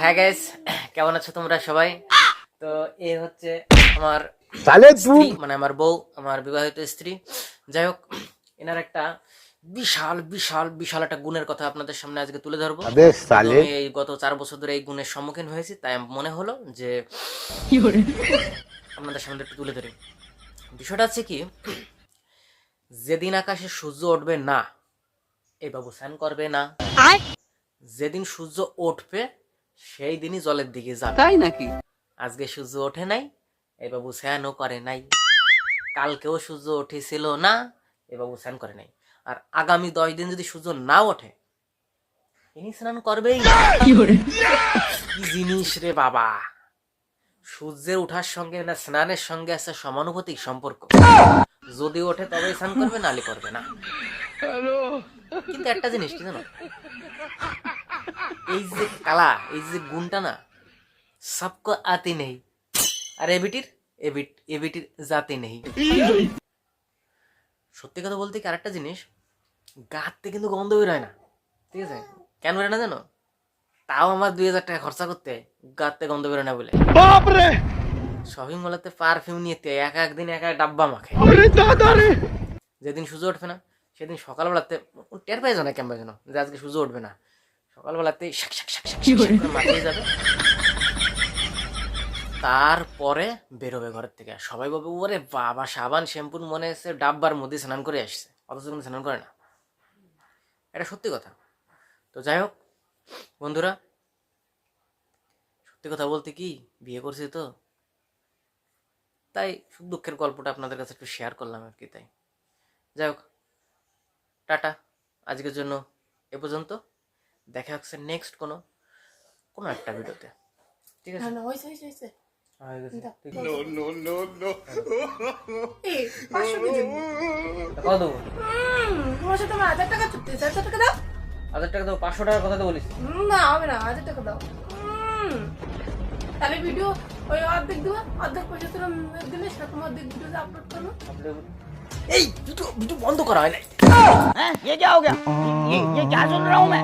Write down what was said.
হ্যাঁ গাইস কেমন আছো তোমরা সবাই? তো এ হচ্ছে আমার মানে আমার বউ আমার বিবাহিত স্ত্রী। যাই হোক এনার একটা বিশাল বিশাল বিশাল একটা গুণের কথা আপনাদের সামনে আজকে তুলে ধরবো। এই গত চার বছর ধরে এই গুণের সম্মুখীন হয়েছি তাই মনে হলো যে আপনাদের সামনে একটু তুলে ধরি। বিষয়টা হচ্ছে কি যেদিন আকাশে সূর্য উঠবে না এই বাবু স্নান করবে না। যেদিন সূর্য উঠবে সেই দিনই জলের দিকে যাবে। তাই নাকি? আজকে সূর্য ওঠে নাই এই বাবু স্নানও করে নাই। কালকেও সূর্য উঠেছিল না এ বাবু স্নান করে নাই। আর আগামী দশ দিন যদি সূর্য না ওঠে ইনি স্নান করবেই না। কি জিনিস রে বাবা? সূর্যের ওঠার সঙ্গে না স্নানের সঙ্গে আছে সমানুপাতিক সম্পর্ক। যদি ওঠে তবে স্নান করবে নালে করবে না। কিন্তু একটা জিনিস কি জানো? এই যে কালা এই যে গুণটা না সবকো আতে নেই। আর এবিটির এবিট এবিটির জাতে নেই। সত্যি কথা বলতে কি আরেকটা জিনিস গাতে কিন্তু গন্ধ বেরোয় না ঠিক আছে? কেন বেরোয় না জানো? তাও আমার দুই হাজার টাকা খরচা করতে গাতে গন্ধ বেরোয় না বলে। বাপরে! শপিং মলেতে পারফিউম নিয়ে এক এক দিন এক এক ডাব্বা মাখে। যেদিন সূর্য উঠবে না সেদিন সকালবেলাতে টের পাই না কেমন যে আজকে সূর্য উঠবে না? সকালবেলাতে শাক শাক শাক শাক মাথায় যাবে। তারপরে বেরোবে ঘরের থেকে। সবাই বলবে ওরে বাবা সাবান শ্যাম্পুর মনে হচ্ছে ডাব্বার মধ্যে স্নান করে আসছে। অথচ কিন্তু স্নান করে না। এটা সত্যি কথা। তো যাই হোক বন্ধুরা সত্যি কথা বলতে কি বিয়ে করছি তো। তাই সুখ দুঃখের গল্পটা আপনাদের কাছে একটু শেয়ার করলাম আর কি তাই। যাই হোক টাটা। আজকের জন্য এ পর্যন্ত। দেখা হচ্ছে নেক্সট কোনো কোনো একটা ভিডিওতে। ঠিক আছে? না। দাও। এই, কেজি। কত দেবো। তোমার সাথে আমার হাজার টাকা চুক্তি হাজার টাকা দাও। হাজার টাকা দেবো পাঁচশো টাকার কথা তো বলিস। না হবে না হাজার টাকা দাও। হুম, তাহলে ভিডিও ওই অর্ধেক দেবো অর্ধেক পয়সা তোরা দিলে সেরকম অর্ধেক ভিডিও আপলোড করব। এই ভিডিও ভিডিও বন্ধ করা হয় না ये क्या हो गया? ये ये क्या सुन रहा हूँ मैं?